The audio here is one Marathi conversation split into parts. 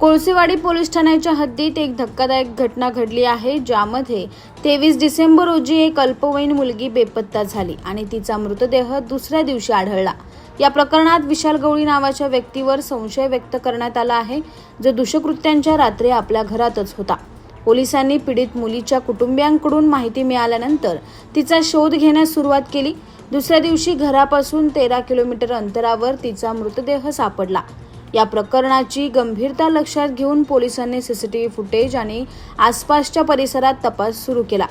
कोळसेवाडी पोलीस ठाण्याच्या हद्दीत एक धक्कादायक घटना घडली आहे ज्यामध्ये तेवीस डिसेंबर रोजी एक अल्पवयीन मुलगी बेपत्ता झाली आणि तिचा मृतदेह दुसऱ्या दिवशी आढळला. या प्रकरणात विशाल गवळी नावाच्या व्यक्तीवर संशय व्यक्त करण्यात आला आहे जो दुष्कृत्यांच्या रात्री आपल्या घरातच होता. पोलिसांनी पीडित मुलीच्या कुटुंबियांकडून माहिती मिळाल्यानंतर तिचा शोध घेण्यास सुरुवात केली. दुसऱ्या दिवशी घरापासून तेरा किलोमीटर अंतरावर तिचा मृतदेह सापडला. या प्रकरणाची गंभीरता लक्षात घेऊन पोलिसांनी सीसीटीव्ही फुटेज आणि आसपासच्या परिसरात तपास सुरू केला.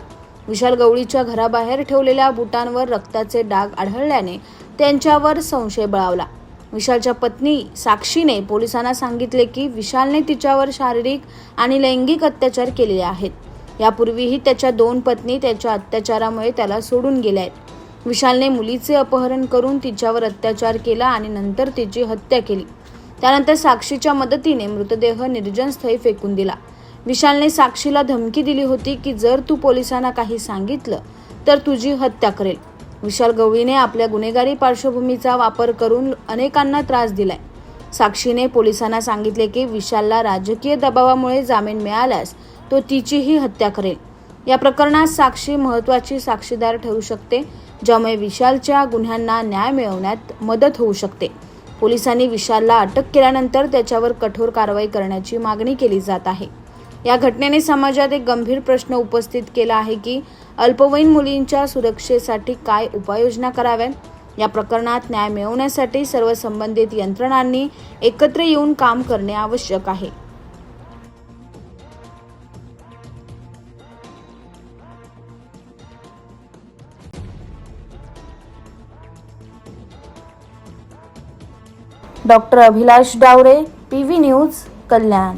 विशाल गवळीच्या घराबाहेर ठेवलेल्या बुटांवर रक्ताचे डाग आढळल्याने त्यांच्यावर संशय बळावला. विशालच्या पत्नी साक्षीने पोलिसांना सांगितले की विशालने तिच्यावर शारीरिक आणि लैंगिक अत्याचार केलेले आहेत. यापूर्वीही त्याच्या दोन पत्नी त्याच्या अत्याचारामुळे त्याला सोडून गेल्या आहेत. विशालने मुलीचे अपहरण करून तिच्यावर अत्याचार केला आणि नंतर तिची हत्या केली. त्यानंतर साक्षीच्या मदतीने मृतदेह निर्जन स्थळी फेकून दिला. विशालने साक्षीला धमकी दिली होती की जर तू पोलिसांना काही सांगितलं तर तुझी हत्या करेल. विशाल गवळीने आपल्या गुन्हेगारी पार्श्वभूमीचा वापर करून अनेकांना त्रास दिलाय. साक्षीने पोलिसांना सांगितले की विशालला राजकीय दबावामुळे जामीन मिळाल्यास तो तिचीही हत्या करेल. या प्रकरणात साक्षी महत्वाची साक्षीदार ठरू शकते ज्यामुळे विशालच्या गुन्ह्यांना न्याय मिळवण्यात मदत होऊ शकते. पोलिसांनी विशालला अटक केल्यानंतर त्याच्यावर कठोर कारवाई करण्याची मागणी केली जात आहे. या घटनेने समाजात एक गंभीर प्रश्न उपस्थित केला आहे की अल्पवयीन मुलींच्या सुरक्षेसाठी काय उपाययोजना कराव्यात? या प्रकरणात न्याय मिळवण्यासाठी सर्व संबंधित यंत्रणांनी एकत्र येऊन काम करणे आवश्यक आहे. Doctor Abhilash Davre P V news Kalyan.